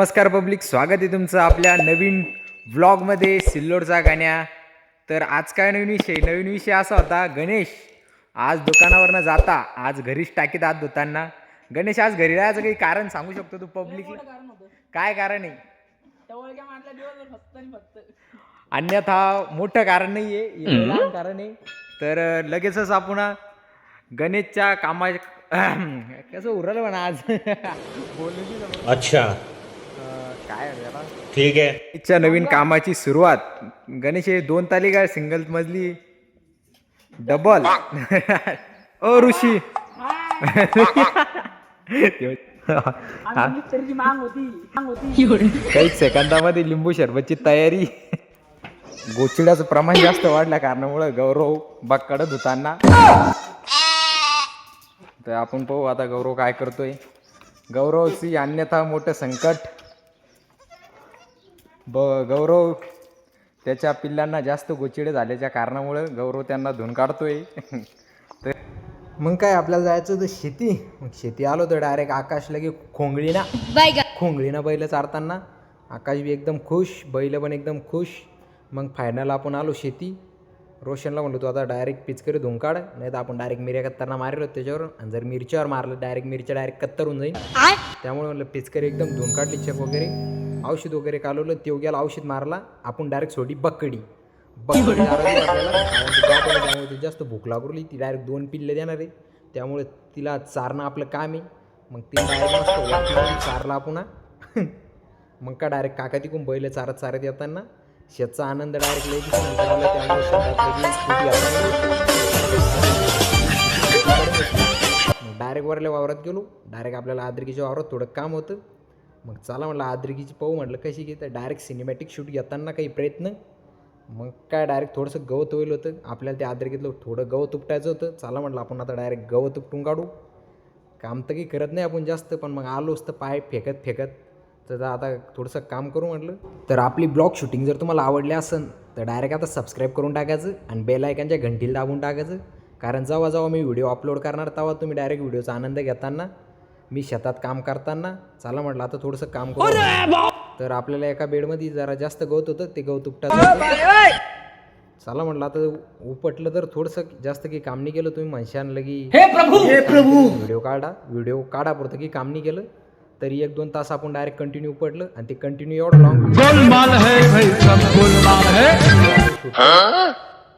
नमस्कार पब्लिक स्वागत आहे तुमचं आपल्या नवीन व्लॉगमध्ये सिल्लोडचा गाण्या. तर आज काय नवीन विषय? नवीन विषय असा होता गणेश आज दुकानावरनं जाता आज घरीच टाकीत आत धुताना. गणेश आज घरी राहायचं काही कारण सांगू शकतो तू पब्लिकला? कारण होतं. काय कारण आहे? अन्यथा मोठं कारण नाही आहे हे लहान कारण आहे. तर लगेचच आपण गणेशच्या कामा कसं उरलं म्हणा आज? बोलू. अच्छा. काय आहे ठीक है गणेशच्या नवीन कामाची सुरुवात. गणेश हे दोन ताली काय सिंगल मजली डबल ओ ऋषी. काही सेकंदामध्ये लिंबू शरबतची तयारी. गोचिड्याचं प्रमाण जास्त वाढल्या कारणामुळे गौरव बागकडे धुताना. तर आपण पाहू आता गौरव काय करतोय. गौरवची अन्यथा मोठं संकट. ब गौरव त्याच्या पिल्लांना जास्त गोचिडे झाल्याच्या कारणामुळे गौरव त्यांना धुवून काढतोय. तर मग काय आपल्याला जायचं होतं शेती. मग शेती आलो तर डायरेक्ट आकाश लगे खोंगळीना. खोंगळीनं बैल चारताना. आकाश बी एकदम खुश बैल पण एकदम खुश. मग फायनल आपण आलो शेती. रोशनला म्हणलो तू आता डायरेक्ट पिचकरी धुवून काढ नाही तर आपण डायरेक्ट मिऱ्या कत्तरना मारलो त्याच्यावर. आणि जर मिरच्यावर मारलं डायरेक्ट मिरच्या डायरेक्ट कत्तर होऊन जाईल त्यामुळे म्हणलं पिचकरी एकदम धुवून काढली चक वगैरे. औषध वगैरे कालवलं ते गेला औषध मारला आपण डायरेक्ट सोडी बकडी. बकडी त्यामुळे जास्त भूक लागली ती डायरेक्ट दोन पिल्ले देणार आहे. त्यामुळे तिला चारणं आपलं काम आहे. मग ती डायरेक्ट चारला आपण. हा. मग का डायरेक्ट काका तिकून बैल चारत चारत येताना शेतचा आनंद डायरेक्ट त्यामुळे. डायरेक्ट वरल्या वावरात गेलो. डायरेक्ट आपल्याला आद्रिकीच्या वावरात थोडं काम होतं. मग चला म्हटलं आद्रिकीची पाहू म्हटलं कशी की तर डायरेक्ट सिनेमॅटिक शूट घेताना काही प्रयत्न? मग काय डायरेक्ट थोडंसं गवत होईल होतं. आपल्याला ते आद्रिकीतलं थोडं गवत उपटायचं होतं. चला म्हटलं आपण आता डायरेक्ट गवत उपटून काढू. काम तर काही करत नाही आपण जास्त पण मग आलोच तर पाय फेकत फेकत. तर आता थोडंसं काम करू म्हटलं. तर आपली ब्लॉग शूटिंग जर तुम्हाला आवडली असेल तर डायरेक्ट आता सबस्क्राईब करून टाकायचं आणि बेलायकांच्या घंटीला दाबून टाकायचं. कारण जेव्हा जेव्हा मी व्हिडिओ अपलोड करणार तेव्हा तुम्ही डायरेक्ट व्हिडिओचा आनंद घेताना मी शेतात काम करताना चला म्हटलं आता थोडंसं काम करू. तर आपल्याला एका बेडमध्ये जरा जास्त गवत होतं ते गवत उपटायचं. होतं. चला म्हटलं आता उपटलं तर थोडंसं जास्त काही काम नाही केलं तुम्ही म्हणशान लगी व्हिडिओ काढा व्हिडिओ काढा पुरतं की काम नाही केलं. तरी एक दोन तास आपण डायरेक्ट कंटिन्यू उपटलं आणि ते कंटिन्यू एवढं लॉंग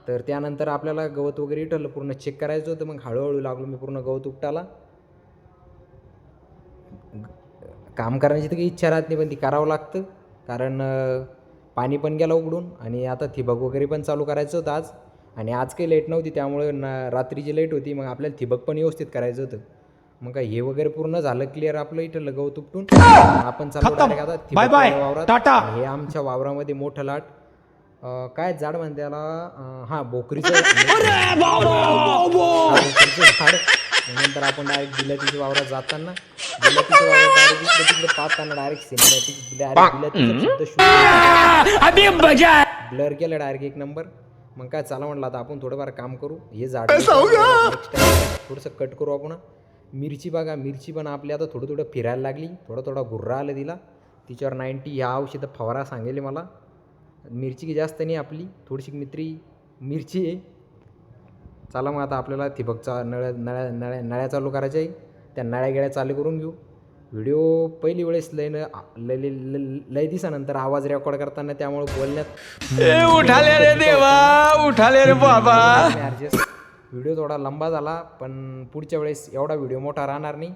तर त्यानंतर आपल्याला गवत वगैरे इटलं पूर्ण चेक करायचं होतं मग हळूहळू लागलो मी पूर्ण गवत उपटाला काम करण्याची तर काही इच्छा राहत नाही पण ती करावं लागतं. कारण पाणी पण गेलं उघडून आणि आता थिबक वगैरे पण चालू करायचं होतं आज. आणि आज काही लेट नव्हती त्यामुळे ना रात्रीची लेट होती मग आपल्याला थिबक पण व्यवस्थित करायचं होतं. मग काय हे वगैरे पूर्ण झालं क्लिअर आपलं इथं गवत उपटून आपण चालू आता थिबक वावरात. हे आमच्या वावरामध्ये मोठं लाट. काय झाड म्हणते त्याला हा बोकरीचं झाड. नंतर आपण डायरेक्ट बिलातीच्या वावरात जाताना बिलातीच्या वावरात डायरेक्ट इकडे तिकडे पाहताना डायरेक्ट सिनेमॅटिक बिलातीचा ब्लर केलं डायरेक्ट एक नंबर मग काय चला म्हटलं आता आपण थोडंफार काम करू. हे झाड थोडंसं कट करू आपण. मिरची बघा मिरची पण आपली आता थोडं थोडं फिरायला लागली. थोडं थोडा गुर्रा आलं तिला. तिच्यावर नाईन्टी ह्या औषधं फवारा सांगेल मला. मिरची की जास्त नाही आपली. थोडीशी मित्री मिरची आहे. चला मग आता आपल्याला ठिबकचा नळ्या नळ्या नळ्या नळ्या चालू करायच्या आहे त्या नळ्या गेळ्या चालू करून घेऊ. व्हिडिओ पहिली वेळेस लय न लय लय दिवसानंतर आवाज रेकॉर्ड करताना त्यामुळे बोलण्यात उठाले रे देवा उठाले रे बाबा. व्हिडिओ थोडा लंबा झाला पण पुढच्या वेळेस एवढा व्हिडिओ मोठा राहणार नाही.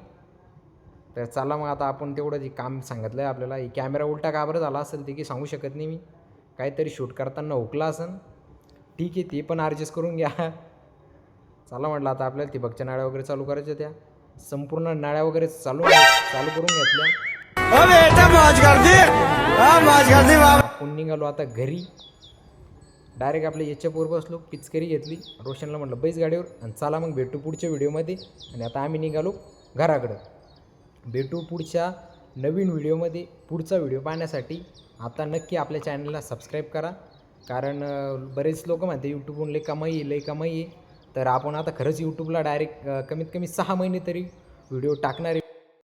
तर चला मग आता आपण तेवढं जे काम सांगितलं आहे आपल्याला कॅमेरा उलटा का बरं झाला असेल ते की सांगू शकत नाही मी. काहीतरी शूट करताना हुकला असेल ठीक आहे ते पण ॲडजस्ट करून घ्या. चला म्हटलं आता आपल्याला ठिबकच्या नाळ्या वगैरे चालू करायच्या त्या. संपूर्ण नाळ्या वगैरे चालू चालू करून घेतल्या. आपण निघालो आता घरी. डायरेक्ट आपल्या याच्यापूर बसलो पिचकरी घेतली. रोशनला म्हटलं बैस गाडीवर आणि चला मग भेटू पुढच्या व्हिडिओमध्ये. आणि आता आम्ही निघालो घराकडं. भेटू पुढच्या नवीन व्हिडिओमध्ये पुढचा व्हिडिओ पाहण्यासाठी. आता नक्की आपल्या चॅनलला सबस्क्राईब करा. कारण बरेच लोक म्हणते यूट्यूबहून लई कमाई लई कमाई आहे. तर आपण आता खरंच यूट्यूबला डायरेक्ट कमीत कमी सहा महिने तरी व्हिडिओ टाकणार